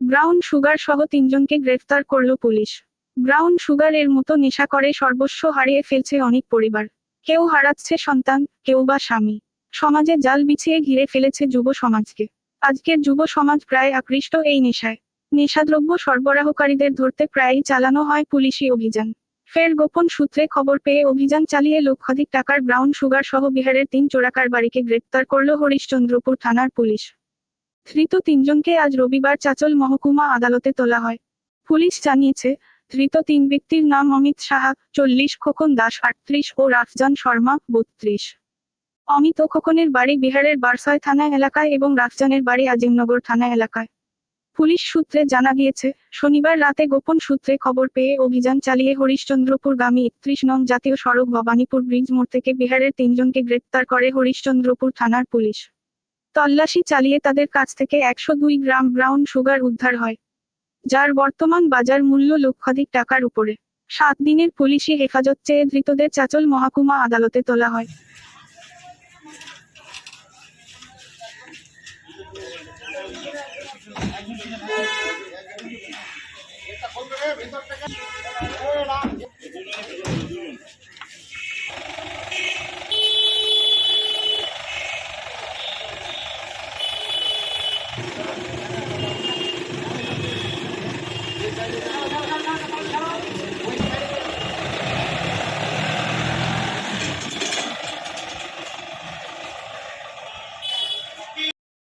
Brown sugar সহ তিনজনকে গ্রেফতার করল পুলিশ। ব্রাউন সুগার এর মতো নেশা করে সর্বস্ব হারিয়ে ফেলছে অনেক পরিবার। কেউ হারাচ্ছে সন্তান, কেউ বা স্বামী। সমাজে জাল বিছিয়ে ঘিরে ফেলেছে যুব সমাজকে। আজকের যুব সমাজ প্রায় আকৃষ্ট এই নেশায়। নেশাদ্রব্য সরবরাহকারীদের ধরতে প্রায়ই চালানো হয় পুলিশি অভিযান। ফের গোপন সূত্রে খবর পেয়ে অভিযান চালিয়ে লক্ষাধিক টাকার ব্রাউন সুগার সহ বিহারের তিন চোরাকার বাড়িকে গ্রেপ্তার করল হরিশ্চন্দ্রপুর থানার পুলিশ। ধৃত তিনজনকে আজ রবিবার চাচল মহকুমা আদালতে তোলা হয়। পুলিশ জানিয়েছে, ধৃত তিন ব্যক্তির নাম অমিত সাহা, চল্লিশ, খোকন দাস আটত্রিশ ও রাফজান শর্মা বত্রিশ। অমিত খোকনের বাড়ি বিহারের বারসয় থানা এলাকায় এবং রাফজানের বাড়ি আজিমনগর থানা এলাকায়। পুলিশ সূত্রে জানা গিয়েছে, শনিবার রাতে গোপন সূত্রে খবর পেয়ে অভিযান চালিয়ে হরিশ্চন্দ্রপুর গামী একত্রিশ নং জাতীয় সড়ক ভবানীপুর ব্রিজ মোড় থেকে বিহারের তিনজনকে গ্রেপ্তার করে হরিশ্চন্দ্রপুর থানার পুলিশ। তল্লাশি চালিয়ে তাদের কাছ থেকে একশো দুই গ্রাম ব্রাউন সুগার উদ্ধার হয়, যার বর্তমান বাজার মূল্য লক্ষাধিক টাকার উপরে। সাত দিনের পুলিশি হেফাজত চেয়ে ধৃতদের চাচল মহাকুমা আদালতে তোলা হয়। থেকে